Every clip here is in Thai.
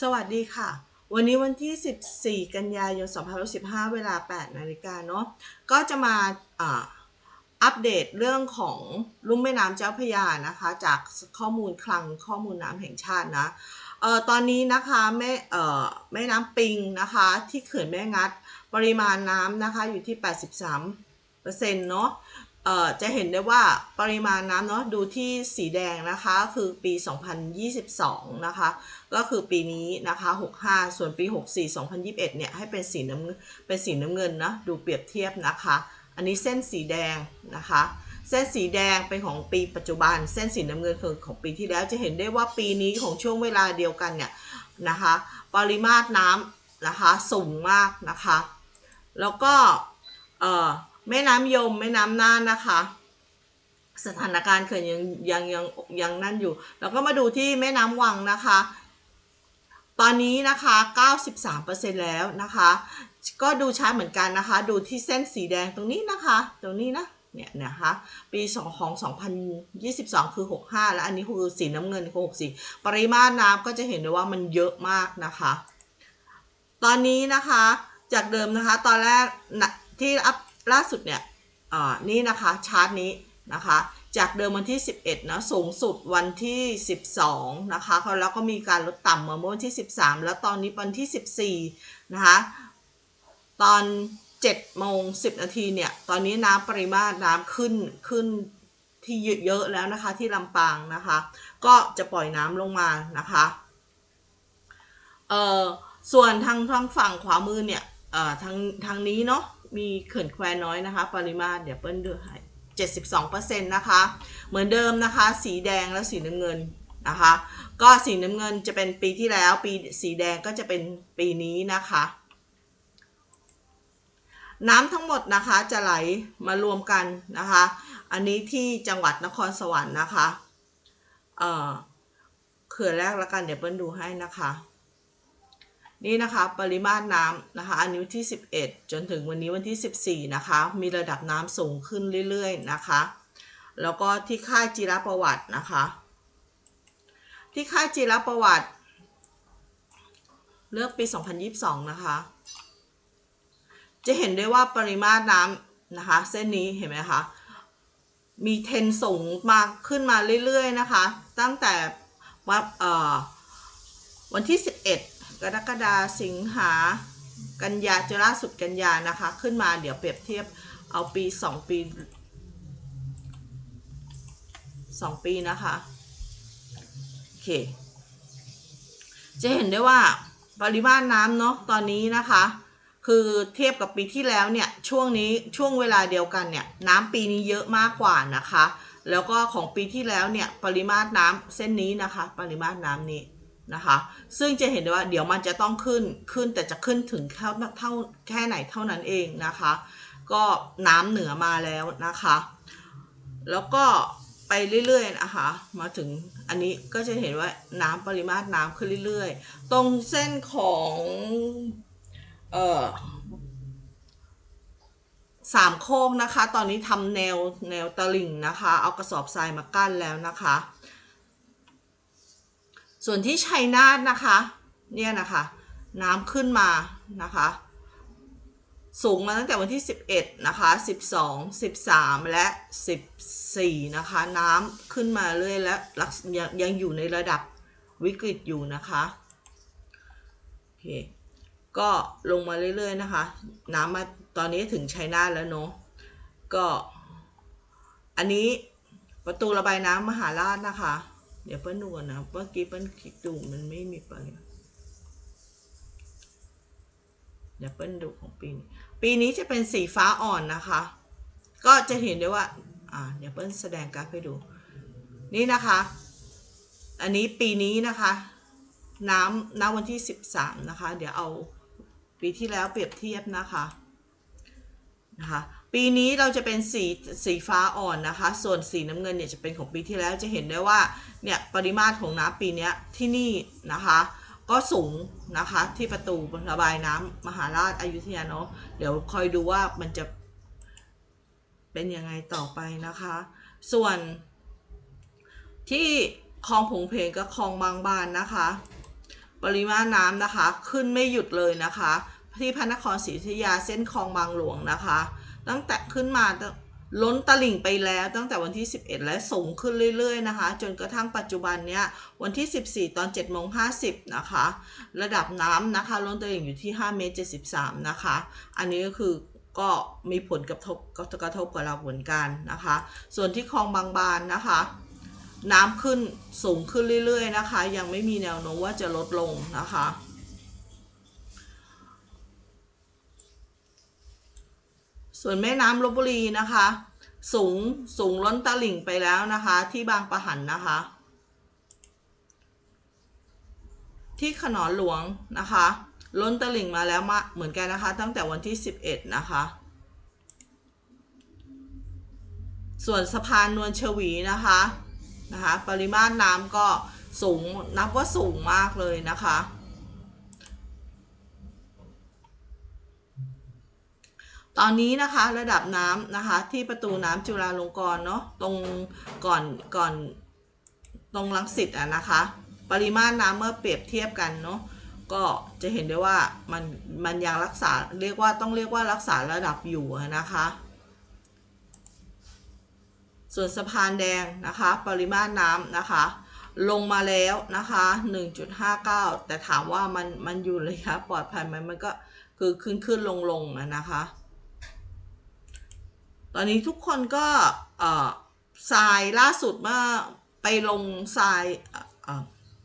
สวัสดีค่ะ วันนี้วันที่ 14 กันยายน 2015 เวลา 8 นาฬิกาเนาะ ก็จะมาอัปเดตเรื่องของลุ่มแม่น้ำเจ้าพระยานะคะ จากข้อมูลคลังข้อมูลน้ำแห่งชาตินะออตอนนี้นะคะแม่แม่น้ำปิงนะคะ ที่เขื่อนแม่งัดปริมาณน้ำนะคะอยู่ที่ 83เปอร์เซ็นต์เนาะ จะเห็นได้ว่าปริมาณน้ำเนาะดูที่สีแดงนะคะคือปี 2022 นะคะ ก็คือปีนี้นะคะ 65 ส่วนปี 64 2021 เนี่ยให้เป็นสีน้ำเป็นสีน้ำเงินนะดูเปรียบเทียบนะคะ อันนี้เส้นสีแดงนะคะ เส้นสีแดงเป็นของปีปัจจุบัน เส้นสีน้ำเงินคือของปีที่แล้วจะเห็นได้ว่าปีนี้ของช่วงเวลาเดียวกันเนี่ยนะคะ ปริมาตรน้ำนะคะสูงมากนะคะ แล้วก็เอ่อ แม่น้ำยมแม่น้ำน่านนะคะ สถานการณ์เขื่อนยังยังยังยังนั่นอยู่ แล้วก็มาดูที่แม่น้ำวังนะคะ ตอนนี้นะคะ 93%แล้วนะคะ ก็ดูชัดเหมือนกันนะคะ ดูที่เส้นสีแดงตรงนี้นะคะ ตรงนี้นะเนี่ยนะคะปี2ของ 2022 คือ 65 แล้วอันนี้คือสีน้ำเงินคือ64 ปริมาตรน้ำก็จะเห็นได้ว่ามันเยอะมากนะคะ ตอนนี้นะคะจากเดิมนะคะ ตอนแรกที่อัพ ล่าสุดเนี่ยอ่านี่นะคะชาร์ตนี้นะคะจากเดิมวันที่ 11นะสูงสุดวันที่ 12นะคะแล้วก็มีการลดต่ำเมื่อวันที่ 13 แล้วตอนนี้วันที่ 14นะคะตอน7โมง10 นาทีเนี่ยตอนนี้น้ำปริมาตรน้ำขึ้นขึ้นที่เยอะแล้วนะคะที่ลำปางนะคะก็จะปล่อยน้ำลงมานะคะเอ่อส่วนทางทางฝั่งขวามือเนี่ยเอ่อทางทางนี้เนาะ มีเขื่อนแควน้อยนะคะ ปริมาตรเดี๋ยวเปิ้ลดูให้72%นะคะ เหมือนเดิมนะคะ สีแดงและสีน้ำเงินนะคะ ก็สีน้ำเงินจะเป็นปีที่แล้ว ปีสีแดงก็จะเป็นปีนี้นะคะ น้ำทั้งหมดนะคะจะไหลมารวมกันนะคะ อันนี้ที่จังหวัดนครสวรรค์นะคะ เอ่อเขื่อนแรกแล้วกันเดี๋ยวเปิ้ลดูให้นะคะ นี่นะคะปริมาตรน้ำนะคะอันนี้ที่ 11 จนถึงวันนี้วันที่ 14 นะคะ มีระดับน้ำสูงขึ้นเรื่อยๆนะคะ แล้วก็ที่ค่ายจิรประวัตินะคะ ที่ค่ายจิรประวัติ เลือกปี 2022 นะคะ จะเห็นได้ว่าปริมาตรน้ำนะคะ เส้นนี้เห็นไหมคะมีเทนสูงมาขึ้นมาเรื่อยๆนะคะ ตั้งแต่ว่าเอ่อวันที่ 11 กรกฎาสิงหากันยาจนล่าสุดกันยานะคะ ขึ้นมาเดี๋ยวเปรียบเทียบเอาปี 2 ปี 2 ปีนะคะโอเคจะเห็นได้ว่าปริมาตรน้ำเนาะตอนนี้นะคะ คือเทียบกับปีที่แล้วเนี่ยช่วงนี้ช่วงเวลาเดียวกันเนี่ยน้ำปีนี้เยอะมากกว่านะคะ แล้วก็ของปีที่แล้วเนี่ยปริมาตรน้ำเส้นนี้นะคะ ปริมาตรน้ำนี้ นะคะ ซึ่งจะเห็นได้ว่าเดี๋ยวมันจะต้องขึ้นขึ้นแต่จะขึ้นถึงเท่าเท่าแค่ไหนเท่านั้นเองนะคะ ก็น้ำเหนือมาแล้วนะคะ แล้วก็ไปเรื่อยๆนะคะมาถึงอันนี้ก็จะเห็นว่าน้ำปริมาตรน้ำขึ้นเรื่อยๆ ตรงเส้นของเอ่อสามโคกนะคะ ตอนนี้ทำแนวแนวตลิ่งนะคะ เอากระสอบทรายมากั้นแล้วนะคะ ส่วนที่ชัยนาทนะคะ เนี่ยนะคะ น้ำขึ้นมานะคะ สูงมาตั้งแต่วันที่ 11 นะคะ 12 13 และ 14 นะคะ น้ำขึ้นมาเรื่อยและลักยังยังอยู่ในระดับวิกฤตอยู่นะคะโอเคก็ลงมาเรื่อยๆนะคะ น้ำมาตอนนี้ถึงชัยนาทแล้วเนาะก็ อันนี้ประตูระบายน้ำมหาราชนะคะ เดี๋ยวเปิ้ลดูก่อนนะเมื่อกี้เปิ้ลคลิกดูมันไม่มีไปเดี๋ยวเปิ้ลดูของปีนี้ ปีนี้จะเป็นสีฟ้าอ่อนนะคะ ก็จะเห็นได้ว่า อ่า เดี๋ยวเปิ้ลแสดงกราฟให้ดู นี่นะคะ อันนี้ปีนี้นะคะ น้ำณวันที่ 13 นะคะ เดี๋ยวเอาปีที่แล้วเปรียบเทียบนะคะ นะคะ ปีนี้เราจะเป็นสีสีฟ้าอ่อนนะคะ ส่วนสีน้ำเงินเนี่ยจะเป็นของปีที่แล้วจะเห็นได้ว่าเนี่ยปริมาตรของน้ำปีนี้ที่นี่นะคะ ก็สูงนะคะที่ประตูระบายน้ำมหาราชอายุทยาเนาะเดี๋ยวคอยดูว่ามันจะเป็นยังไงต่อไปนะคะ ส่วนที่คลองผงเพงกับคลองบางบานนะคะ ปริมาณน้ำนะคะ ขึ้นไม่หยุดเลยนะคะ ที่พระนครศรีอยุธยาเส้นคลองบางหลวงนะคะ ตั้งแต่ขึ้นมาล้นตลิ่งไปแล้วตั้งแต่วันที่ 11 และสูงขึ้นเรื่อยๆนะคะ จนกระทั่งปัจจุบันเนี้ยวันที่ 14 ตอน7โมง50 นะคะ ระดับน้ำนะคะ ล้นตลิ่งอยู่ที่5เมตร73 นะคะ อันนี้ก็คือก็มีผลกระทบกระทบกับเราเหมือนกันนะคะ ส่วนที่คลองบางบานนะคะ น้ำขึ้นสูงขึ้นเรื่อยๆนะคะ ยังไม่มีแนวโน้มว่าจะลดลงนะคะ ส่วนแม่น้ำลบบุรีนะคะ สูงสูงล้นตลิ่งไปแล้วนะคะ ที่บางปะหันนะคะ ที่ขนอนหลวงนะคะ ล้นตลิ่งมาแล้วมาเหมือนกันนะคะ ตั้งแต่วันที่ 11 นะคะ ส่วนสะพานนวลชวีนะคะนะคะ ปริมาณน้ำก็สูงนับว่าสูงมากเลยนะคะ ตอนนี้นะคะระดับน้ำนะคะที่ประตูน้ำจุฬาลงกรณ์เนาะตรงก่อนก่อนตรงลังสิตอะนะคะ ปริมาณน้ำเมื่อเปรียบเทียบกันเนาะก็จะเห็นได้ว่ามันมันยังรักษาเรียกว่าต้องเรียกว่ารักษาระดับอยู่นะคะ ส่วนสะพานแดงนะคะ ปริมาณน้ำนะคะ ลงมาแล้วนะคะ 1.59 แต่ถามว่ามันมันอยู่ระยคะปลอดภัยไหมมันก็คือขึ้นขึ้นลงลงนะคะ ตอนนี้ทุกคนก็ทรายล่าสุดเมื่อไปลงทราย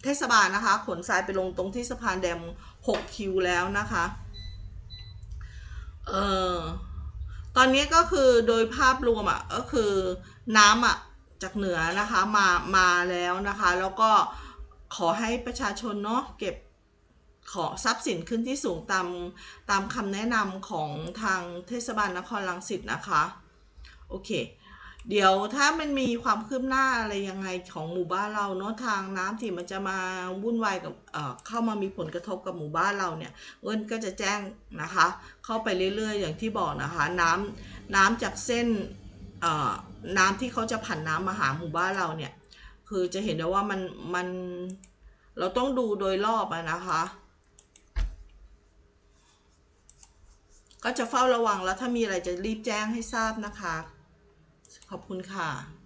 เทศบาลนะคะ ขนทรายไปลงตรงที่สะพานแดง6คิวแล้วนะคะเออตอนนี้ก็คือโดยภาพรวมอะก็คือน้ำอะจากเหนือนะคะมามาแล้วนะคะ แล้วก็ขอให้ประชาชนเนาะเก็บขอทรัพย์สินขึ้นที่สูงตามตามคำแนะนำของทางเทศบาลนครรังสิตนะคะ โอเค เดี๋ยวถ้ามันมีความคืบหน้าอะไรยังไงของหมู่บ้านเราเนาะทางน้ำที่มันจะมาวุ่นวายกับเอ่อเข้ามามีผลกระทบกับหมู่บ้านเราเนี่ยเอิ้นก็จะแจ้งนะคะ เข้าไปเรื่อยๆ อย่างที่บอกนะคะ น้ำน้ำจากเส้นเอ่อน้ำที่เขาจะผันน้ำมาหาหมู่บ้านเราเนี่ยคือจะเห็นได้ว่ามันมันเราต้องดูโดยรอบอะนะคะ ก็จะเฝ้าระวังแล้วถ้ามีอะไรจะรีบแจ้งให้ทราบนะคะ ขอบคุณค่ะ